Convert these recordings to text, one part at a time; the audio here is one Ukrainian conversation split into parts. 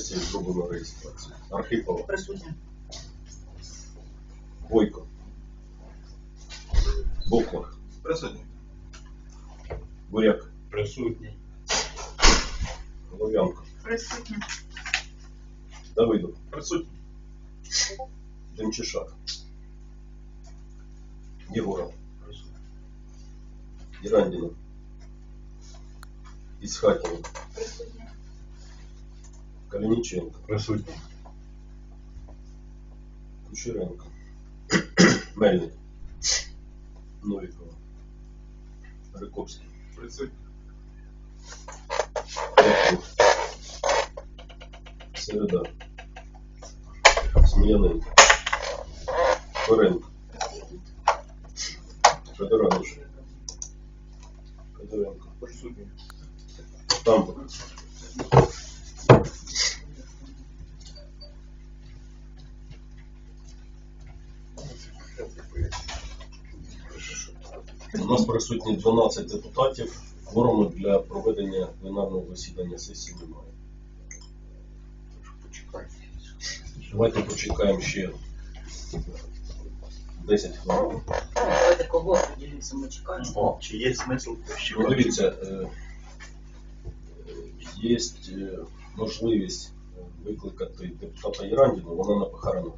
сесії зроблено реєстрацію. Архипова, Присутня. Бойко, Боклах, Присутні. Буряк, Присутній. Голов'янко, Присутня. Давидов, Присутні. Демчишак, Єгоров, Присутній. Ірандіна, Ісхатіна, Присутня. Калініченко, Присутній. Кучеренко, Мельник, Новікова, Рикопський, Присутні. Рябко, Середа, Сміяненко, Коренко, Федорович, Федоренко, Присутні. Тамбур, Нас присутні 12 депутатів. Кворуму для проведення пленарного засідання сесії немає. Давайте почекаємо ще 10 хвилин. Давайте кого поділимося, ми чекаємо. О, чи є смисл ще Ну, дивіться, е, є е, можливість е, викликати депутата Єрандіну, вона на похоронах.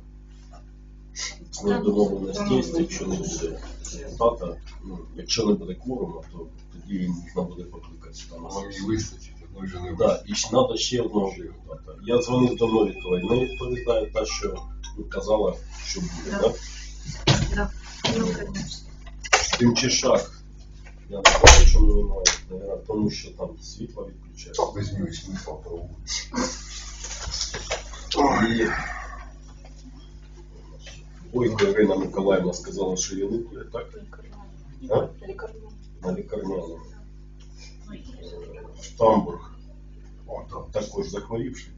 Домовленість є, якщо не буде депутата, ну, якщо не буде кворуму, то тоді їм можна буде покликати там. Нам її вистачить, одної вже не Да, і треба ще одного депутата. Я дзвонив до Новікової, не відповідає та, що ну, казала, що буде, Да. так? Да. Ну, конечно. Тимчишак. Я не знаю, чому немає, наверное, тому що там світло відключають. Так, без нього і смисла проводити. І Бойко Ірина Миколаївна сказала, що її не буде, так? А? На лікарняному. Штамбург О, так. також захворівший,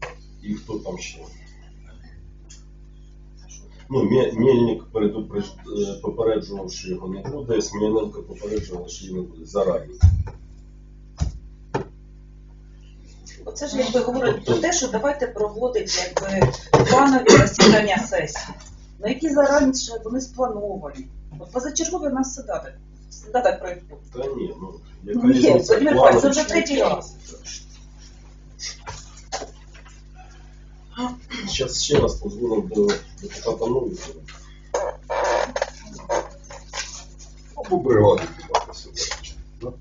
так? І хто там ще? Ну, Мє- Мельник передупреж- е, попереджував, що його не буде, Сміяненко попереджував, що його не буде зарані. Оце ж якби говорить про те, що давайте проводити якби планові засідання сесії. Ну які зараніше вони сплановані. От позачергові у нас всегда так, всегда так происходит. Та ні, ну, Ну, ні, різниця, Владимир Павлович, це вже третій раз. Зараз ще раз позвонив до депутата. Або бригади кидати себе. Да?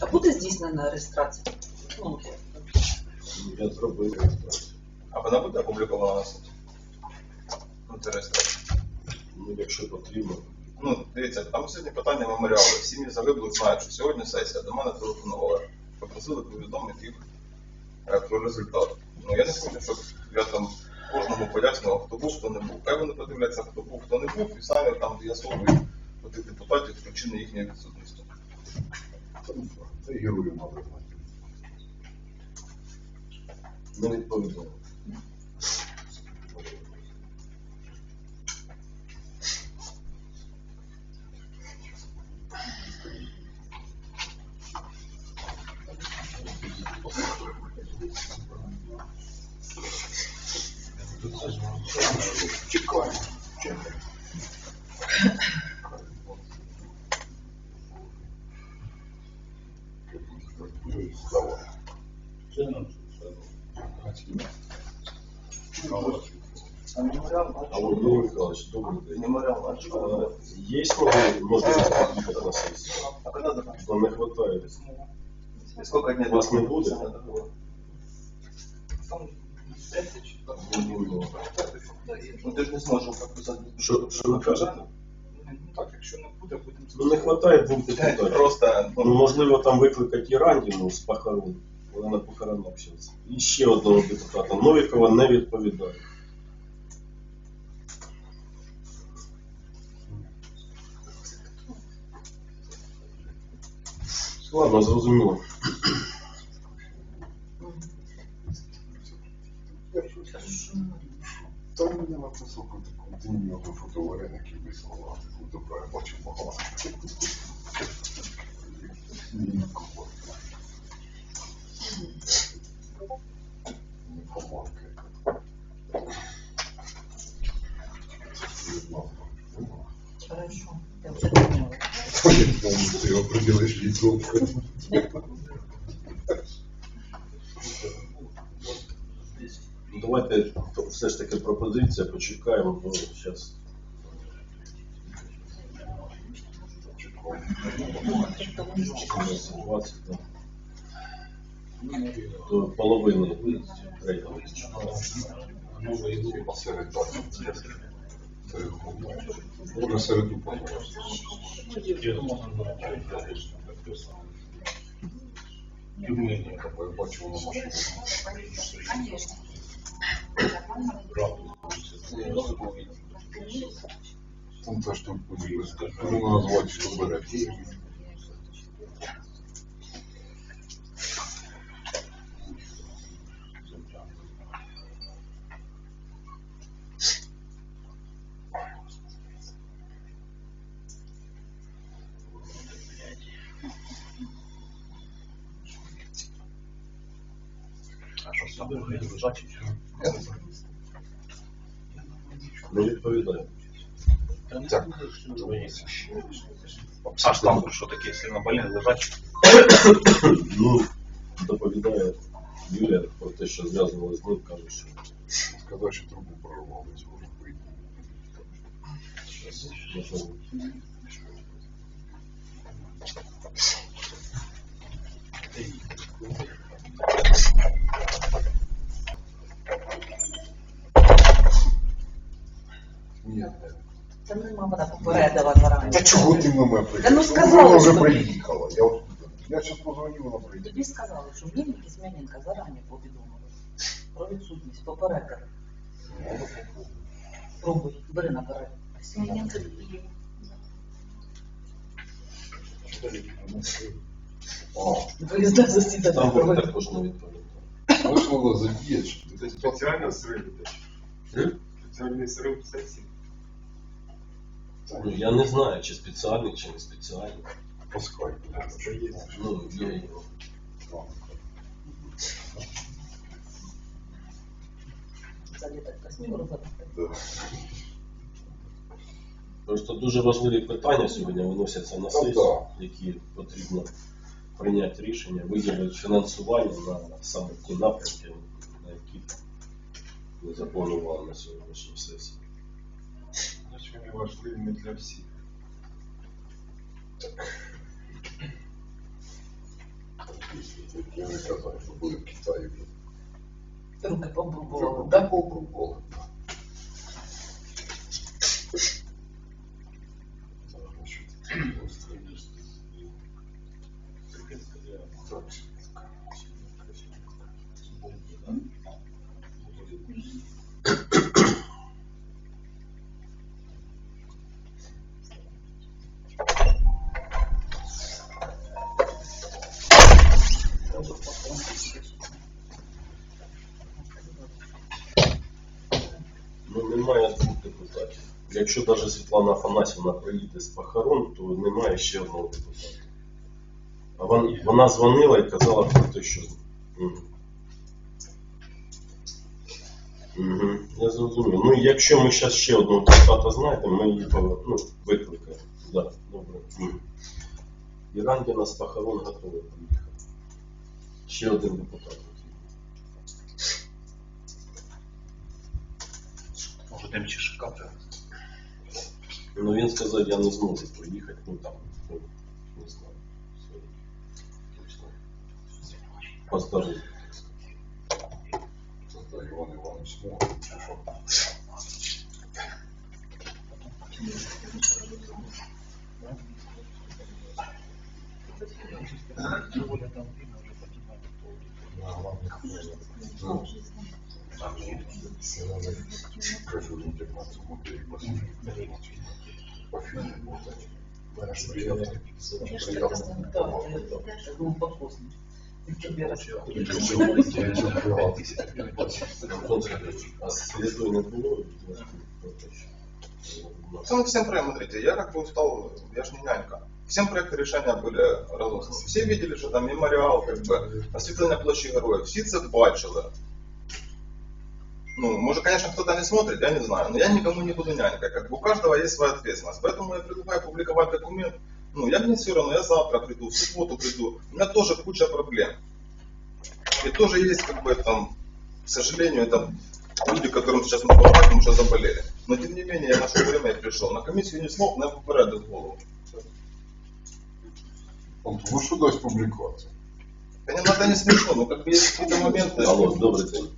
А буде здійснена реєстрація? Ну, Ну, Я зробив реєстрацію. А вона буде опублікована на сайті? Інтересно. Ну, якщо потрібно. Ну, дивіться, там сьогодні питання меморіалу. Сім'ї загиблих знають, що сьогодні сесія до мене телефонували, попросили повідомити їх е, про результат. Ну я не хочу, щоб я там кожному пояснював, хто був, хто не був. Хай вони подивляться, хто був, хто не був, і самі там з'ясовують тих депутатів причини їхньої відсутності. Ну, Це героїв треба знати. Не відповідаю. Михайлович, добрий день. Меморіал Е, Є можливість можливість поїхати на сесію? А коли закінчиться? Бо не вистачає. И сколько дней? Вас не будет? Там 10 Ну ти ж не зможеш прописати. Що, що ви кажете? Ну так, якщо не буде, будемо Ну не вистачає двох депутатів. Просто, Ну, ну, можливо, там викликати Ірандіну з похорон. Вона на похоронах зараз. І ще одного депутата. Новікова не відповідає. Ладно, зрозуміло. Там мене написав протокол. Ти мені одну фото вареників вислала. Добре, я бачив багато. Не комарка. Хорошо, я вже поняла. Я помню, ты его определишь лицом. Ну, Давайте все ж таки пропозиція, почекаємо, бо зараз. До половини рейтингу. Середа. Середу. серед середу пожалуйста. Я бачу на машині. Там теж там поділися. Можна назвати, що бере. не знаю. Не відповідає. Так. А ж там що таке сильно больне лежачі? Ну, доповідає Юлія про те, що зв'язували з ним, каже, що Сказав, що трубу прорвали, може вийти. зараз можливо. Ні. Та нема вона попередила зарані. Та чого ти на мене приїхала? Та ну сказала, Вона вже що- приїхала. Я, от, я зараз позвоню, вона приїхала. Тобі сказали, що Мельник і Змієнка зарані повідомили про відсутність попередила. Пробуй, бери наперед. Змієнка і А, виїзне засідання Там вони також не відповідає. ж треба задіяти. що ти Це спеціально зрив. Е? Спеціальний зрив сесії. Ну, я не знаю, чи спеціальний, чи не спеціальний. Це є. Ну, є його. Да. Просто дуже важливі питання сьогодні виносяться на сесію, які потрібно прийняти рішення, виділити фінансування на саме ті напрямки, на які ми запланували на сьогоднішній сесії. Значить, важливі не для всіх. Я не казав, що були в Китаї. Руки Вже побували, так? попробували. Ну, немає двох депутатів. Якщо навіть Світлана Афанасьівна приїде з похорон, то немає ще одного депутата. А вон- вона дзвонила і казала про те, що. Мгм. Я зрозумів. Ну, якщо ми зараз ще одного депутата знайдемо, ми її ну, викликаємо. Да, добре. Мгм. Ірангіна з похорон готова приїхати. Ще один депутат. Може, тим чи шукати? Ну він сказав, я не зможу приїхати, ну там, ну, не знаю. Точно. По здоров'ю. Це та Іван Іванович Смолин, чи що? що, ну, Це Максим Прямо, смотрите, я как бы устал, я ж не нянька. Всем проекты решения были разосланы. Все видели, что там меморіал, как бы, освітлення площі героїв. Всі це бачили. Ну, может, конечно, кто-то не смотрит, я не знаю, но я никому не буду нянькой. Как бы у каждого есть своя ответственность. Поэтому я предлагаю публиковать документ. Ну, я мне все равно, я завтра приду, в субботу приду. У меня тоже куча проблем. И тоже есть, как бы, там, к сожалению, это люди, которым сейчас нужно помогать, что заболели. Но, тем не менее, я нашел время и пришел. На комиссию не смог, но я попередив голову. Ну що дасть публікація? Да не надо не смешно, но как бы есть какие-то моменты. Алло, добрий день.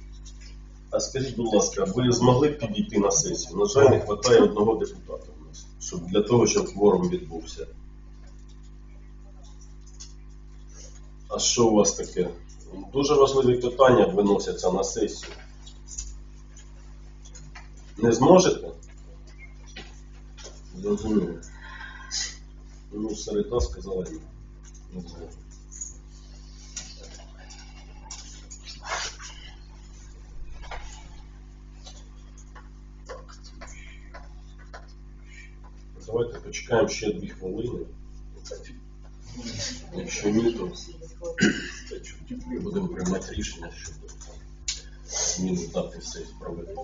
А скажіть, будь ласка, ви змогли б підійти на сесію? На жаль, не вистачає одного депутата у нас, щоб для того, щоб кворум відбувся. А що у вас таке? Дуже важливі питання виносяться на сесію. Не зможете? Зрозуміло. Ну, середа сказала ні. Не знаю. Давайте почекаємо ще дві хвилини. Якщо ні, то будемо приймати рішення щодо зміни дати сесії проведення.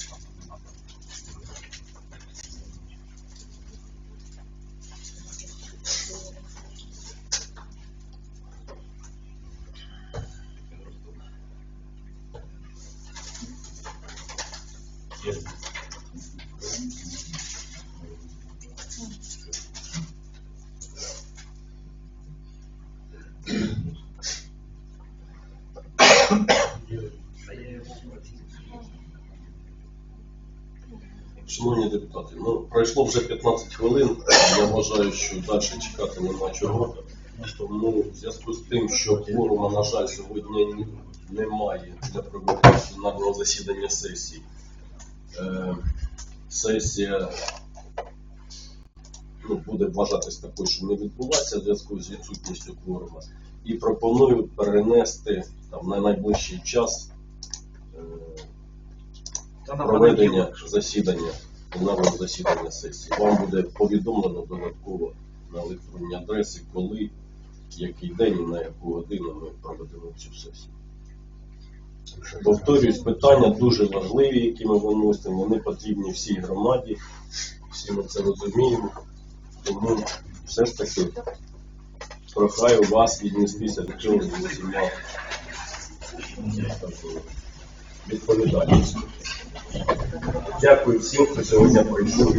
Шановні депутати, ну пройшло вже 15 хвилин. Я вважаю, що далі чекати нема чого. Тому в зв'язку з тим, що кворума, на жаль, сьогодні немає для проведення пленарного засідання сесії. Е, сесія ну, буде вважатись такою, що не відбувається в зв'язку з відсутністю кворума. І пропоную перенести там, на найближчий час. Е, проведення засідання, пленарного засідання сесії. Вам буде повідомлено додатково на електронні адреси, коли, який день і на яку годину ми проведемо цю сесію. Повторюсь, питання дуже важливі, які ми виносимо, вони потрібні всій громаді, всі ми це розуміємо. Тому все ж таки прохаю вас віднестися до цього з усіма такою відповідальністю. Дякую всім, хто сьогодні прийшов.